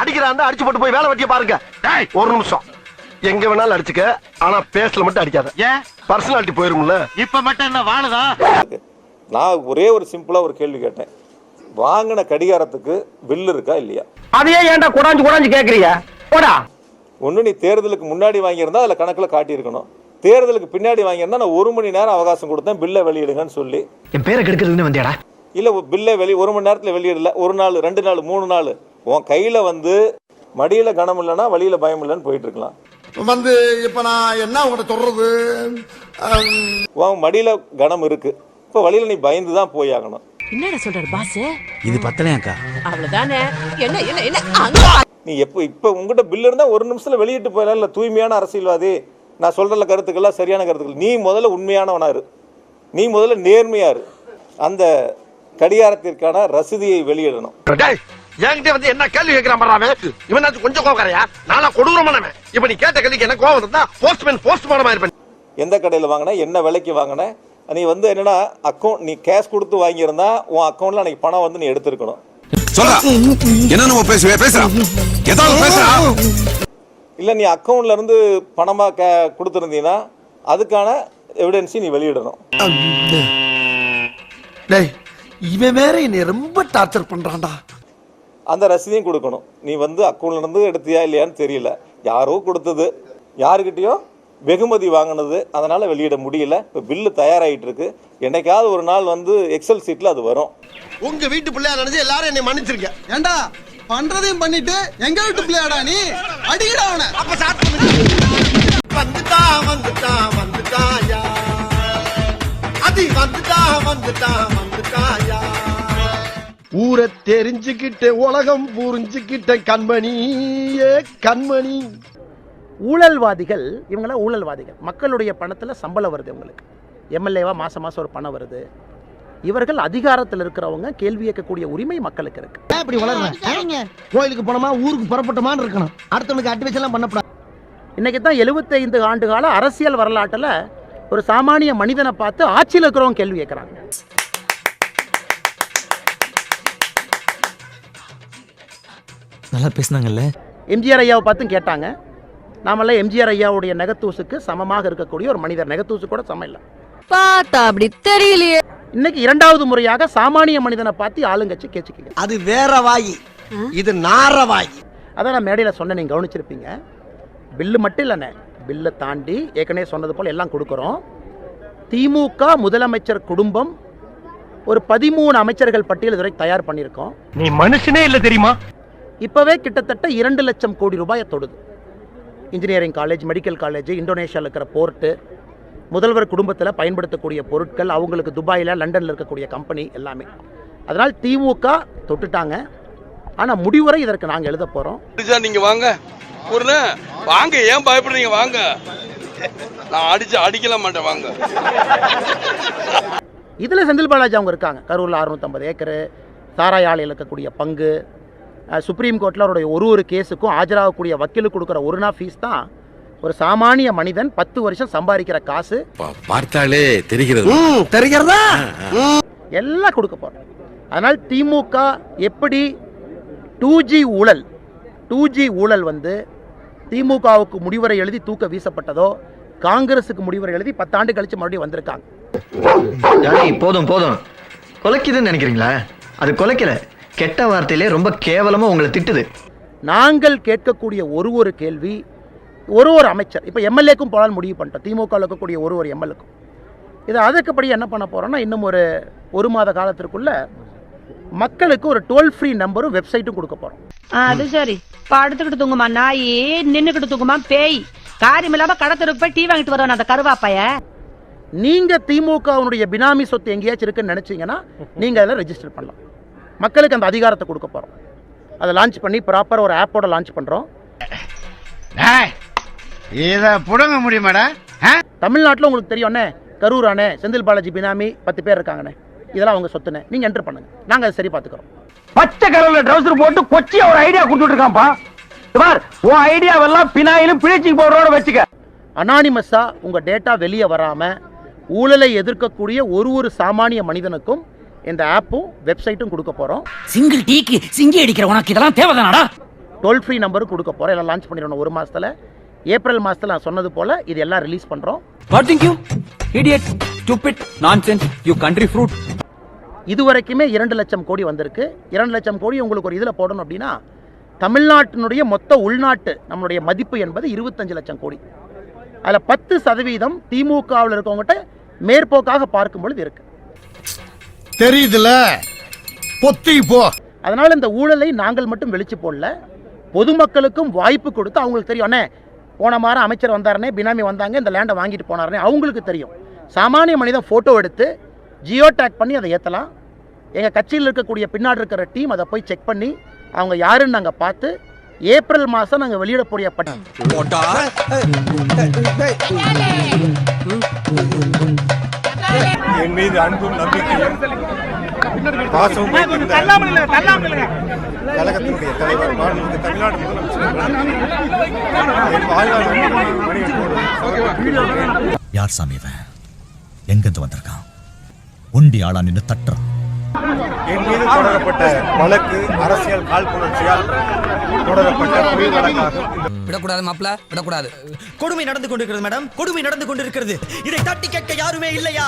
அடிக்கிறான் அடிச்சு போட்டு போய் வேலை வெட்டிய பாருங்க. டேய். ஒரு நிமிஷம். எங்க வேணாலும் அடிச்சுக்க ஆனா பேசல மட்டும் அடிக்காத. ஏன் பர்சனாலிட்டி போயிரும்ல. இப்ப மட்டும் என்ன வாழுதா? நான் ஒரே ஒரு சிம்பிளாக ஒரு கேள்வி கேட்டேன். வாங்கின கடிகாரத்துக்கு பில் இருக்கா இல்லையா? அதையே ஏன்டா குடாஞ்சு குடாஞ்சு கேக்குறீங்க? போடா. ஒன்று நீ தேர்தலுக்கு முன்னாடி வாங்கியிருந்தா அதில் கணக்கில் காட்டியிருக்கணும். தேர்தலுக்கு பின்னாடி வாங்கியிருந்தா நான் ஒரு மணி நேரம் அவகாசம் கொடுத்தேன் பில்லை வெளியிடுங்கன்னு சொல்லி. என் பேரை கெடுக்கிறதுன்னு வந்தியாடா? இல்லை பில்லை வெளி ஒரு மணி நேரத்தில் வெளியிடல. ஒரு நாள் ரெண்டு நாள் மூணு நாள். உன் கையில் வந்து மடியில் கனம் இல்லைன்னா வழியில் பயம் இல்லைன்னு போயிட்டு இருக்கலாம். வந்து இப்ப நான் என்ன உங்கள்கிட்ட சொல்றது? அம், உன் மடியில் கனம் இருக்கு. இப்போ வழியில் நீ பயந்து தான் போய் ஆகணும். என்னடா சொல்றாரு பாஸ் இது பத்தலையாக்கா அவ்வளவுதானே? என்ன என்ன என்ன? அங்க நீ எப்போ இப்போ உங்ககிட்ட பில் இருந்தால் ஒரு நிமிஷத்தில் வெளியிட்டு போயிடலாம். இல்லை தூய்மையான அரசியல்வாதி. நான் சொல்கிற கருத்துக்கள்லாம் சரியான கருத்துக்கள். நீ முதல்ல உண்மையானவனா இரு. நீ முதல்ல நேர்மையா இரு. அந்த கடிகாரத்திற்கான ரசீதியை வெளியிடணும். டேய் என்கிட்ட வந்து என்ன கேள்வி கேட்கிறான் பண்றாமே இவனாச்சும் கொஞ்சம் கோவக்காரையா? நானா கொடூரமானவன் இப்ப நீ கேட்ட கேள்விக்கு என்ன கோவம் இருந்தா போஸ்ட்மேன் போஸ்ட்மார்டமா இருப்பேன். எந்த கடையில் வாங்கின என்ன விலைக்கு வாங்கின? நீ வந்து என்னன்னா அக்கௌண்ட் நீ கேஷ் கொடுத்து வாங்கியிருந்தா உன் அக்கௌண்ட்ல அன்னைக்கு பணம் வந்து நீ எடுத்திருக்கணும். சொல்றா. என்ன நம்ம பேசுவே? பேசுறான் ஏதாவது பேசுறா? இல்லை நீ அக்கௌண்ட்ல இருந்து பணமாக கே கொடுத்துருந்தீங்கன்னா அதுக்கான எவிடன்ஸையும் நீ வெளியிடணும். டேய் இவன் வேற என்னை ரொம்ப டார்ச்சர் பண்றான்டா. அந்த ரசீதையும் கொடுக்கணும். நீ வந்து அக்கௌண்ட்ல இருந்து எடுத்தியா இல்லையான்னு தெரியல. யாரோ கொடுத்தது. யாருக்கிட்டயோ வெகுமதி வாங்கினது. அதனால வெளியிட முடியல. இப்போ பில்லு தயாராகிட்டு இருக்கு என்னைக்காவது ஒரு நாள் வந்து எக்ஸல் சீட்டில் அது வரும். உங்க வீட்டு பிள்ளையா நினைச்சு எல்லாரும் என்னை மன்னிச்சிருங்க. ஏண்டா? பண்றதையும் பண்ணிட்டு எங்க வீட்டு பிள்ளையாடா நீ? அடிக்கடா அவனை. அப்ப ஸ்டார்ட் வந்துட்டா வந்துட்டா வந்துட்டாயா? அது வந்துட்டா வந்துட்டா வந்துட்டாயா? ஊரை தெரிஞ்சுக்கிட்ட உலகம் புரிஞ்சுக்கிட்ட கண்மணி ஏ கண்மணி. ஊழல்வாதிகள் இவங்களாம் ஊழல்வாதிகள். மக்களுடைய பணத்தில் சம்பளம் வருது இவங்களுக்கு. எம்எல்ஏவா மாதம் மாதம் ஒரு பணம் வருது. இவர்கள் அதிகாரத்தில் இருக்கிறவங்க கேள்வி கேட்கக்கூடிய உரிமை மக்களுக்கு இருக்கு. இப்படி வளர்றேன் கோயிலுக்கு போனோமா ஊருக்கு புறப்பட்டோமான்னு இருக்கணும். அடுத்தவனுக்கு அட்டி வச்செல்லாம் பண்ணப்படாது. இன்னைக்கு தான் எழுபத்தைந்து ஆண்டு கால அரசியல் வரலாற்றில் ஒரு சாமானிய மனிதனை பார்த்து ஆட்சியில் இருக்கிறவங்க கேள்வி கேட்குறாங்க. நல்லா பேசுனாங்கல்ல? எம்ஜிஆர் ஐயாவை பார்த்தும் கேட்டாங்க. நாமெல்லாம் எம்ஜிஆர் ஐயாவுடைய நெகத்தூசுக்கு சமமாக இருக்கக்கூடிய ஒரு மனிதர். நெகத்தூசு கூட சமம் இல்லை. பார்த்தா அப்படி தெரியலையே. இன்னைக்கு இரண்டாவது முறையாக சாமானிய மனிதனை பார்த்து ஆளுங்கட்சி கேச்சுக்கீங்க அது வேற வாயி. இது நார வாயி. அதான் நான் மேடையில் சொன்னேன் நீங்கள் கவனிச்சிருப்பீங்க. பில்லு மட்டும் இல்லைண்ணே. பில்லை தாண்டி ஏற்கனவே சொன்னது போல் எல்லாம் கொடுக்குறோம். திமுக முதலமைச்சர் குடும்பம் ஒரு பதிமூணு அமைச்சர்கள் பட்டியல் இதுவரை தயார் பண்ணியிருக்கோம். நீ மனுஷனே இல்ல தெரியுமா? இப்போவே கிட்டத்தட்ட இரண்டு லட்சம் கோடி ரூபாயை தொடுது. இன்ஜினியரிங் காலேஜ் மெடிக்கல் காலேஜ் இந்தோனேஷியாவில் இருக்கிற போர்ட்டு முதல்வர் குடும்பத்தில் பயன்படுத்தக்கூடிய பொருட்கள் அவங்களுக்கு துபாயில் லண்டனில் இருக்கக்கூடிய கம்பெனி எல்லாமே. அதனால் திமுக தொட்டுட்டாங்க. ஆனால் முடிவுரை இதற்கு நாங்கள் எழுத போகிறோம் அடிச்சா நீங்க வாங்க. ஒரு வாங்க. ஏன் பயப்படுறீங்க? வாங்க. நான் அடிச்சு அடிக்கல மாட்டேன். வாங்க. இதில் செந்தில் பாலாஜி அவங்க இருக்காங்க. கரூரில் அறுநூத்தம்பது ஏக்கரு சாராய ஆலையில் இருக்கக்கூடிய பங்கு சுப்ரீம் கோர்ட்டில் அவருடைய ஒரு ஒரு கேஸுக்கும் ஆஜராகக்கூடிய வக்கீலுக்கு கொடுக்குற ஒரு நாள் ஃபீஸ் தான் ஒரு சாமானிய மனிதன் பத்து வருஷம் சம்பாதிக்கிற காசு. பார்த்தாலே தெரிகிறது. தெரிகிறதா? எல்லாம் கொடுக்க போகிறோம் அதனால் திமுக எப்படி டூ ஜி ஊழல் டூ ஜி ஊழல் வந்து திமுகவுக்கு முடிவுரை எழுதி தூக்க வீசப்பட்டதோ காங்கிரஸுக்கு முடிவுரை எழுதி பத்தாண்டு கழித்து மறுபடியும் வந்திருக்காங்க. போதும் போதும். கொலைக்குதுன்னு நினைக்கிறீங்களா? அது கொலைக்கல. கெட்ட வார்த்தையிலே ரொம்ப கேவலமா உங்களை திட்டுது. நாங்கள் கேட்கக்கூடிய ஒரு ஒரு கேள்வி ஒரு ஒரு அமைச்சர் இப்போ எம்எல்ஏக்கும் போலான்னு முடிவு பண்ணிட்டோம். திமுகவில் இருக்கக்கூடிய ஒரு ஒரு எம்எல்ஏக்கும். இது அதுக்குப்படி என்ன பண்ண போகிறோம்னா இன்னும் ஒரு ஒரு மாத காலத்திற்குள்ள மக்களுக்கு ஒரு டோல் ஃப்ரீ நம்பரும் வெப்சைட்டும் கொடுக்க போகிறோம் அது சரி. படுத்துக்கிட்டு தூங்குமா நாயி? நின்னுக்கிட்டு தூங்குமா பேய். காரியம் இல்லாம கடத்தருக்கு போய் டீ வாங்கிட்டு வருவான் அந்த கருவாப்பைய? நீங்கள் திமுகவுடைய பினாமி சொத்து எங்கேயாச்சும் இருக்குன்னு நினச்சிங்கன்னா நீங்கள் அதில் ரெஜிஸ்டர் பண்ணலாம். மக்களுக்கு அந்த அதிகாரத்தை கொடுக்க போகிறோம் அதை லான்ச் பண்ணி ப்ராப்பர் ஒரு ஆப்போட லான்ச் பண்ணுறோம் இத புடுங்க முடியுமாடா? தமிழ்நாட்டில் உங்களுக்கு தெரியும்ண்ணே கரூர் அண்ணே செந்தில் பாலாஜி பினாமி பத்து பேர் இருக்காங்கண்ணே. இதெல்லாம் அவங்க சொத்துண்ணே. நீங்கள் என்டர் பண்ணுங்க. நாங்கள் அதை சரி பார்த்துக்குறோம். பச்சை கலர்ல ட்ரௌசர் போட்டு கொச்சியா ஒரு ஐடியா கொடுத்துட்டு இருக்கான்ப்பா. இது பார் உன் ஐடியாவெல்லாம் பினாயிலும் பிளீச்சிங் பவுடரோட வச்சுக்க. அனானிமஸாக உங்கள் டேட்டா வெளியே வராமல் ஊழலை எதிர்க்கக்கூடிய ஒரு ஒரு சாமானிய மனிதனுக்கும் இந்த ஆப்பும் வெப்சைட்டும் கொடுக்க போகிறோம் சிங்கிள் டீக்கு சிங்கி அடிக்கிற உனக்கு இதெல்லாம் தேவைதானடா? டோல் ஃப்ரீ நம்பரும் கொடுக்க போகிறோம் எல்லாம் லான்ச் பண்ணிடணும் ஒரு மாதத்தில் ஏப்ரல் மாதத்தில் நான் சொன்னது போல் இது எல்லாம் ரிலீஸ் பண்ணுறோம் what think you idiot stupid nonsense you country fruit இது வரைக்குமே இரண்டு லட்சம் கோடி வந்திருக்கு. இரண்டு லட்சம் கோடி உங்களுக்கு ஒரு இதில் போடணும் அப்படின்னா தமிழ்நாட்டினுடைய மொத்த உள்நாட்டு நம்மளுடைய மதிப்பு என்பது இருபத்தஞ்சு லட்சம் கோடி. அதில் பத்து சதவீதம் திமுகவில் இருக்கவங்ககிட்ட மேற்போக்காக பார்க்கும் பொழுது இருக்கு. தெரியுதுல பொத்தி போ அதனால் இந்த ஊழலை நாங்கள் மட்டும் வெளிச்சு போடல பொதுமக்களுக்கும் வாய்ப்பு கொடுத்து அவங்களுக்கு தெரியும் அண்ணே போன மாதம் அமைச்சர் வந்தாருனே பினாமி வந்தாங்க இந்த லேண்டை வாங்கிட்டு போனாருனே அவங்களுக்கு தெரியும் சாமானிய மனிதன் ஃபோட்டோ எடுத்து ஜியோ டேக் பண்ணி அதை ஏற்றலாம் எங்கள் கட்சியில் இருக்கக்கூடிய பின்னாடி இருக்கிற டீம் அதை போய் செக் பண்ணி அவங்க யாருன்னு நாங்கள் பார்த்து ஏப்ரல் மாதம் நாங்கள் வெளியிடக்கூடிய பட்டம் என் மீது அன்பும் நம்பிக்கையும் பாசமும் கழகத்தினுடைய தலைவர் மாண்புமிகு தமிழ்நாடு முதலமைச்சர் யார் சாமி இவன்? எங்கிருந்து வந்திருக்கான்? உண்டி ஆளா நின்னு தட்டுறான். என் மீது தொடரப்பட்ட வழக்கு அரசியல் காழ்ப்புணர்ச்சியால் தொடரப்பட்ட பொய் வழக்காகும். விடக்கூடாது மாப்ள விடக்கூடாது. கொடுமை நடந்து கொண்டிருக்கிறது மேடம். கொடுமை நடந்து கொண்டிருக்கிறது. இதை தட்டி கேட்க யாருமே இல்லையா?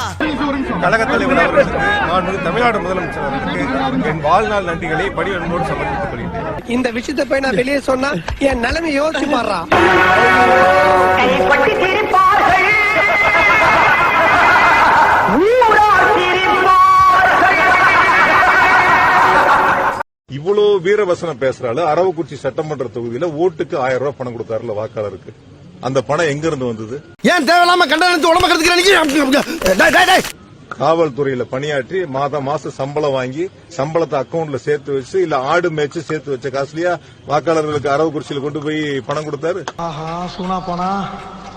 கழகத் தலைவர் அவர்களுக்கு மாண்புமிகு தமிழ்நாடு முதலமைச்சர் அவர்களுக்கு என் வாழ்நாள் நன்றிகளை பணிவன்போடு சமர்ப்பித்துக் கொள்கிறேன் இந்த விஷயத்தை போய் நான் வெளியே சொன்னா என் நிலைமை யோசிச்சு பாடுறா. இவ்வளவு வீரவசனம் பேசுறாரு அரவக்குறிச்சி சட்டமன்ற தொகுதியில ஓட்டுக்கு ஆயிரம் ரூபாய் பணம் கொடுத்தாருல வாக்காளருக்கு. அந்த பணம் எங்க இருந்து வந்தது? ஏன் தேவையில்லாம கண்டனத்து உடம்ப காவல்துறையில பணியாற்றி மாதம் மாசம் சம்பளம் வாங்கி சம்பளத்தை அக்கவுண்ட்ல சேர்த்து வச்சு இல்ல ஆடு மேய்ச்சு சேர்த்து வச்ச காசுலயா வாக்காளர்களுக்கு அரவக்குறிச்சியில கொண்டு போய் பணம் கொடுத்தாரு? ஆஹா சூனா போனா.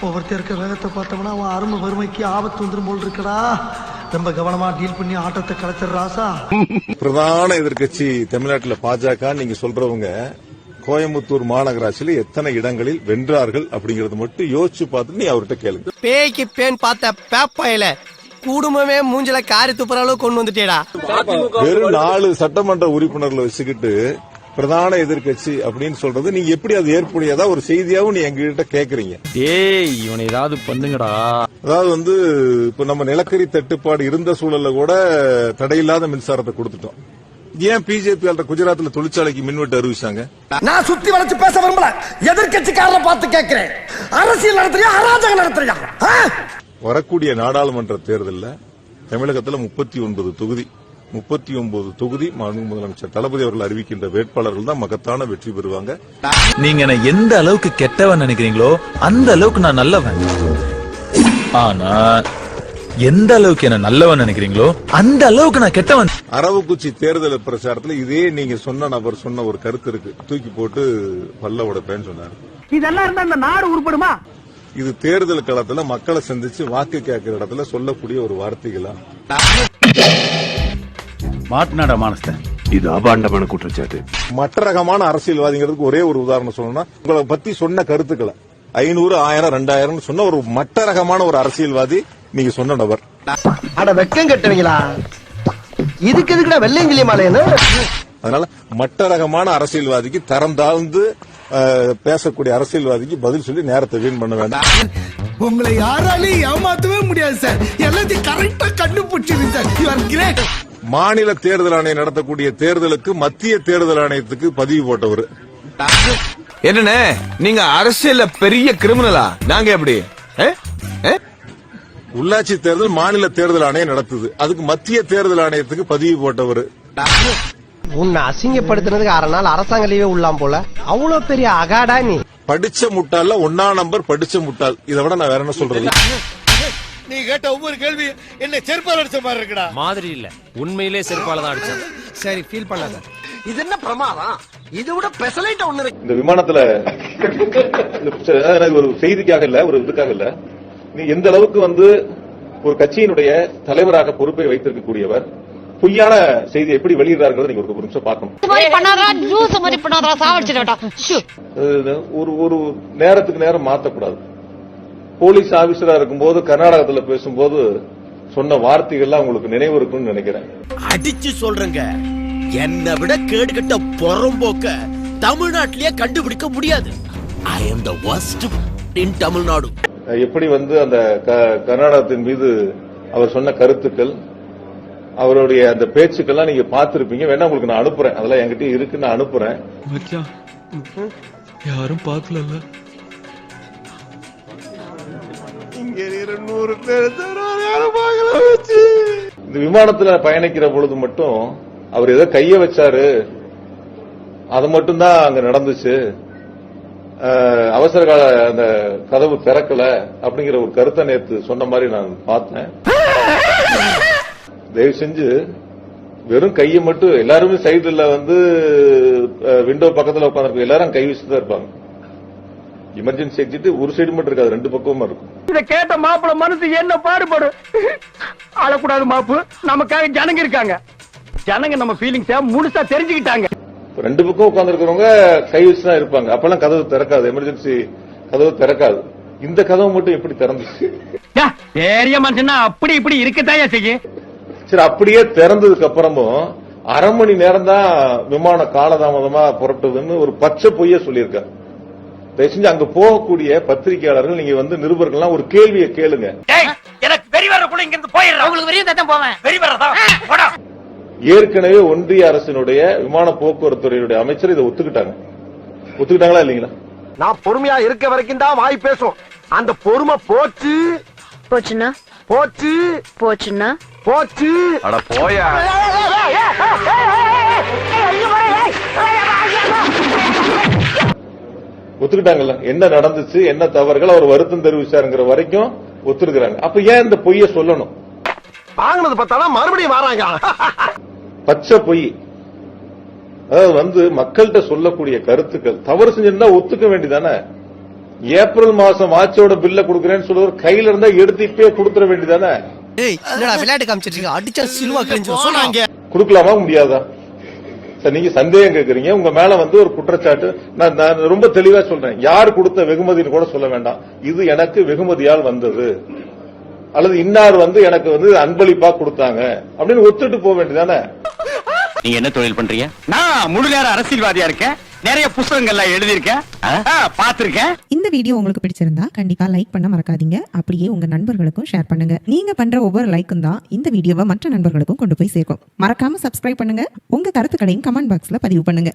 ஒவ்வொருத்தர் இருக்க வேகத்தை பார்த்தோம்னா அவன் அருமை வறுமைக்கு ஆபத்து வந்துரும் போல் இருக்கடா. ரொம்ப கவனமா டீல் பண்ணி ஆட்டத்தை கலைச்சிடுறாசா பிரதான எதிர்க்கட்சி தமிழ்நாட்டுல பாஜக நீங்க சொல்றவங்க கோயம்புத்தூர் மாநகராட்சியில எத்தனை இடங்களில் வென்றார்கள் அப்படிங்கறது மட்டும் யோசிச்சு பார்த்துட்டு நீ அவர்கிட்ட கேளுங்க. பேய்க்கு பேன் பார்த்த பேப்பாயில குடும்பமே மூஞ்சில காரி துப்புற அளவு கொண்டு வந்துட்டேடா. வெறும் நாலு சட்டமன்ற உறுப்பினர்களை வச்சுக்கிட்டு பிரதான எதிர்க்கட்சி அப்படின்னு சொல்றது நீங்க எப்படி அது ஏற்புடையதா ஒரு செய்தியாவும் நீ எங்ககிட்ட கேக்குறீங்க. டேய் இவனை ஏதாவது பண்ணுங்கடா. அதாவது வந்து இப்ப நம்ம நிலக்கரி தட்டுப்பாடு இருந்த சூழல்ல கூட தடையில்லாத மின்சாரத்தை கொடுத்துட்டோம். ஏன் பிஜேபி ஆள்ற குஜராத்ல தொழிற்சாலைக்கு மின்வெட்டு அறிவிச்சாங்க? நான் சுத்தி வளைச்சு பேச விரும்பல. எதிர்கட்சிக்காரரை பார்த்து கேட்கிறேன் அரசியல் நடத்துறியா அராஜகம் நடத்துறியா? வரக்கூடிய நாடாளுமன்ற தேர்தலில் தமிழகத்துல முப்பத்தி ஒன்பது தொகுதி. முப்பத்தி ஒன்பது தொகுதி மாண்பு முதலமைச்சர் தளபதி அவர்கள் அறிவிக்கின்ற வேட்பாளர்கள் தான் மகத்தான வெற்றி பெறுவாங்க. நீங்க என்ன எந்த அளவுக்கு கெட்டவன் நினைக்கிறீங்களோ அந்த அளவுக்கு நான் நல்லவன். ஆனா எந்த அளவுக்கு என்ன நல்லவன் நினைக்கிறீங்களோ அந்த அளவுக்கு நான் கெட்டவன். அரவக்குச்சி தேர்தல் பிரச்சாரத்துல இதே நீங்க சொன்ன நபர் சொன்ன ஒரு கருத்து இருக்கு. தூக்கி போட்டு பல்ல உடைப்பேன்னு சொன்னாரு. இதெல்லாம் இருந்தா இந்த நாடு உருப்படுமா? இது தேர்தல் களத்துல மக்களை சந்திச்சு வாக்கு கேட்கிற இடத்துல சொல்லக்கூடிய ஒரு வார்த்தைகளா? மாட்டினாடா மானஸ்தன் இது அபாண்டமான குற்றச்சாட்டு. மற்ற ரகமான அரசியல்வாதிங்கிறதுக்கு ஒரே ஒரு உதாரணம் சொல்லணும்னா உங்களை பத்தி சொன்ன கருத்துக்களை. ஐநூறு ஆயிரம் ரெண்டாயிரம் சொன்ன ஒரு மற்ற ரகமான ஒரு அரசியல்வாதி நீங்க சொன்ன நபர். அட வெக்கம் கட்டுவீங்களா? இதுக்கு எதுக்குடா வெள்ளையங்கிலி மாலைன்னு? அதனால மற்ற ரகமான அரசியல்வாதிக்கு தரம் தாழ்ந்து அஹ், பேசக்கூடிய அரசியல்வாதிக்கு பதில் சொல்லி நேரத்தை வீண் பண்ண வேண்டாம். உங்களை யாராலையும் ஏமாத்தவே முடியாது சார். எல்லாத்தையும் கரெக்டா கண்டுபிடிச்சிருங்க சார். யூ ஆர் கிரேட் மாநில தேர்தல் ஆணையம் நடத்தக்கூடிய தேர்தலுக்கு மத்திய தேர்தல் ஆணையத்துக்கு பதிவு போட்டவர். என்னண்ணே நீங்க அரசியல்ல பெரிய கிரிமினலா? நாங்க எப்படி? உள்ளாட்சி தேர்தல் மாநில தேர்தல் ஆணையம் நடத்துது. அதுக்கு மத்திய தேர்தல் ஆணையத்துக்கு பதிவு போட்டவர். உன்னை அசிங்கப்படுத்தினதுக்கு அரை நாள் அரசாங்க லீவே உள்ளாம் போல. அவ்வளவு பெரிய அகாடா நீ படிச்ச முட்டாள்ல ஒன்னா நம்பர் படிச்ச முட்டாள். இதை விட நான் வேற என்ன சொல்றது? நீ கேட்ட ஒவ்வொரு கேள்வி என்ன செருப்பால் அடிச்ச மாதிரி இருக்குடா. மாதிரி இல்ல. உண்மையிலே செருப்பால தான் அடிச்சேன். சரி ஃபீல் பண்ணாத. இது என்ன பிரமாதம்? இது விட பெசலைட்ட ஒண்ணு இருக்கு. இந்த விமானத்துல எனக்கு ஒரு செய்திக்காக இல்ல ஒரு இதுக்காக இல்ல. நீ எந்த அளவுக்கு வந்து ஒரு கட்சியினுடைய தலைவராக பொறுப்பை வைத்திருக்கக்கூடியவர் பொய்யான செய்தியை எப்படி வெளியிடுறார்கள் நீங்க ஒரு நிமிஷம் பார்க்கணும். அது ஒரு ஒரு நேரத்துக்கு நேரம் மாத்தக்கூடாது. போலீஸ் ஆபீசரா இருக்கும்போது கர்நாடகத்துல பேசும்போது சொன்ன வார்த்தைகள்லாம் உங்களுக்கு நினைவு இருக்கும்னு நினைக்கிறேன். அடிச்சு சொல்றேங்க. என்னை விட கேடு கட்ட பொறம்போக்க தமிழ்நாட்டிலேயே கண்டுபிடிக்க முடியாது. I am the worst in Tamil Nadu எப்படி வந்து அந்த க- கர்நாடகத்தின் மீது அவர் சொன்ன கருத்துக்கள் அவருடைய அந்த பேச்சுக்கள்லாம் நீங்க பார்த்திருப்பீங்க. வேணா உங்களுக்கு நான் அனுப்புறேன். அதெல்லாம் என்கிட்ட இருக்கு நான் அனுப்புறேன். யாரும் பார்க்கல இந்த விமானத்துல பயணிக்கிற பொழுது மட்டும் அவர் ஏதோ கைய வச்சாரு. அது மட்டும்தான் அங்க நடந்துச்சு. அவசர கால அந்த கதவு திறக்கல அப்படிங்கிற ஒரு கருத்தை நேத்து சொன்ன மாதிரி நான் பார்த்தேன். தயவு செஞ்சு வெறும் கையை மட்டும் எல்லாருமே சைடுல வந்து விண்டோ பக்கத்துல உட்காந்துருக்கும் எல்லாரும் கை வச்சுதான் தான் இருப்பாங்க. எமர்ஜென்சி எக்ஸிட் ஒரு சைடு மட்டும் இருக்காது ரெண்டு பக்கமும் இருக்கும். இத கேட்ட மாப்பிள மனசு என்ன பாடுபடும் அழக்கூடாது மாப்பு. நமக்காக ஜனங்க இருக்காங்க. ஜனங்க நம்ம ஃபீலிங்ஸ முழுசா தெரிஞ்சுக்கிட்டாங்க. ரெண்டு பக்கம் உட்கார்ந்துருக்கிறவங்க கை வச்சு தான் இருப்பாங்க. அப்பெல்லாம் கதவு திறக்காது. எமர்ஜென்சி கதவு திறக்காது. இந்த கதவு மட்டும் எப்படி திறந்துச்சு? பெரிய மனுஷனா அப்படி இப்படி இருக்கத்தான் செய்யும்? சரி அப்படியே திறந்ததுக்கு அப்புறமும் அரை மணி நேரம் தான் விமானம் காலதாமதமா புரட்டுதுன்னு ஒரு பச்சை பொய்ய சொல்லியிருக்காரு. தயவு செஞ்சு அங்க போகக்கூடிய பத்திரிகையாளர்கள் நீங்க வந்து நிருபர்கள்லாம் ஒரு கேள்வியை கேளுங்க எனக்கு வெறி வரக்குள்ள இங்க இருந்து போயிடுறேன் உங்களுக்கு வெறி தான் போவேன் வெறி ஏற்கனவே ஒன்றிய அரசினுடைய விமான போக்குவரத்து துறையுடைய அமைச்சர் இதை ஒத்துக்கிட்டாங்க ஒத்துக்கிட்டாங்களா இல்லீங்களா நான் பொறுமையா இருக்க வரைக்கும் தான் வாய் பேசும் அந்த பொறுமை போச்சு போச்சுன்னா போச்சு போச்சுன்னா போச்சு அட போயா ஒத்துக்கிட்டாங்கல்ல. என்ன நடந்துச்சு என்ன தவறுகள் அவர் வருத்தம் தெரிவிச்சாருங்கிற வரைக்கும் ஒத்துருக்காங்க அப்ப ஏன் இந்த பொய்ய சொல்லணும்? வாங்கினது பார்த்தாலும் மறுபடியும் வராங்க. பச்சை பொய். அதாவது வந்து மக்கள்கிட்ட சொல்லக்கூடிய கருத்துக்கள். தவறு செஞ்சிருந்தா ஒத்துக்க வேண்டியதானே? ஏப்ரல் மாசம் ஆட்சியோட பில்ல கொடுக்கறேன்னு சொல்லுவார் கையில இருந்தா எடுத்து இப்பயே கொடுத்துட வேண்டியதானே? என்னடா விளையாட்டு காமிச்சிட்டு அடிச்சா சிலுவா கிழிஞ்சு சொன்னாங்க கொடுக்கலாமா முடியாதா? சார் நீங்க சந்தேகம் கேட்கறீங்க உங்க மேல வந்து ஒரு குற்றச்சாட்டு. நான் நான் ரொம்ப தெளிவா சொல்றேன். யார் கொடுத்த வெகுமதின்னு கூட சொல்ல வேண்டாம். இது எனக்கு வெகுமதியால் வந்தது. அல்லது இன்னார் வந்து எனக்கு வந்து அன்பளிப்பா கொடுத்தாங்க. அப்படின்னு ஒத்துட்டு போக வேண்டியதானே நீங்க என்ன தொழில் பண்றீங்க? நான் முழு நேர அரசியல்வாதியா இருக்கேன். நிறைய புத்தகங்கள்லாம் எழுதியிருக்கேன். பாத்திருக்கேன் இந்த வீடியோ உங்களுக்கு பிடிச்சிருந்தா கண்டிப்பா லைக் பண்ண மறக்காதீங்க. அப்படியே உங்க நண்பர்களுக்கும் ஷேர் பண்ணுங்க. நீங்க பண்ற ஒவ்வொரு லைக்கும் தான் இந்த வீடியோவை மற்ற நண்பர்களுக்கும் கொண்டு போய் சேர்க்கும். மறக்காம சப்ஸ்கிரைப் பண்ணுங்க. உங்க கருத்துக்களையும் கமெண்ட் பாக்ஸ்ல பதிவு பண்ணுங்க.